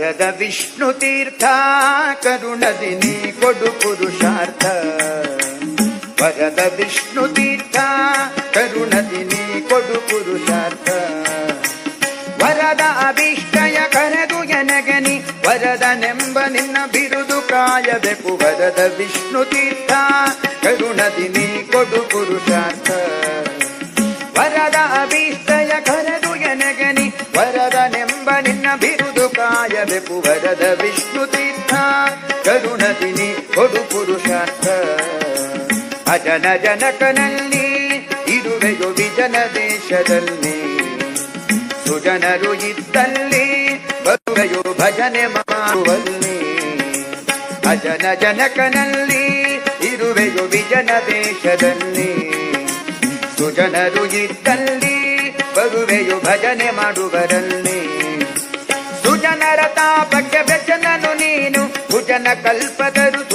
ಯದ ವಿಷ್ಣು ತೀರ್ಥ, ಕರುಣದಿ ನೀ ಕೊಡು ಪುರುಷಾರ್ಥ. ವರದ ವಿಷ್ಣು ತೀರ್ಥ, ಕರುಣದಿ ನೀ ಕೊಡು ಪುರುಷಾರ್ಥ. ವರದ ಅಭಿಷ್ಟಯ ಕರೆದು ಎನಗನಿ ವರದನೆಂಬ ನಿನ್ನ ಬಿರುದು ಕಾಯಬೇಕು. ವರದ ವಿಷ್ಣು ತೀರ್ಥ, ಕರುಣದಿ ನೀ ಕೊಡು ಪುರುಷಾರ್ಥ. ವರದ ಅಭಿಷ್ಟಯ ಕರೆದು ಎನಗನಿ ವರದನೆಂಬ ನಿನ್ನ ಬಿರುದು ಕಾಯಬೇಕು ವರದ ವಿಷ್ಣು ತೀರ್ಥ. ಕರುಣದಿನಿ ಕೊಡು ಪುರುಷಾರ್ಥ. ಅಜನ ಜನಕನಲ್ಲಿ, ಇರುವೆಯು ವಿಜನ ದೇಶದಲ್ಲಿ. ಸುಜನರು ಇದ್ದಲ್ಲಿ, ಬರುವೆಯು ಭಜನೆ ಮಾಡುವಲ್ಲಿ. ಅಜನ ಜನಕನಲ್ಲಿ, ಇರುವೆಯು ವಿಜನ ದೇಶದಲ್ಲಿ. ಸುಜನರು ಇದ್ದಲ್ಲಿ ಬರುವೆಯು ಭಜನೆ ಮಾಡುವರಲ್ಲಿ. ಸುಜನರ ತಾಪಕ್ಕೆ ವ್ಯಸನನು ನೀನು ಭುಜನ ಕಲ್ಪದರು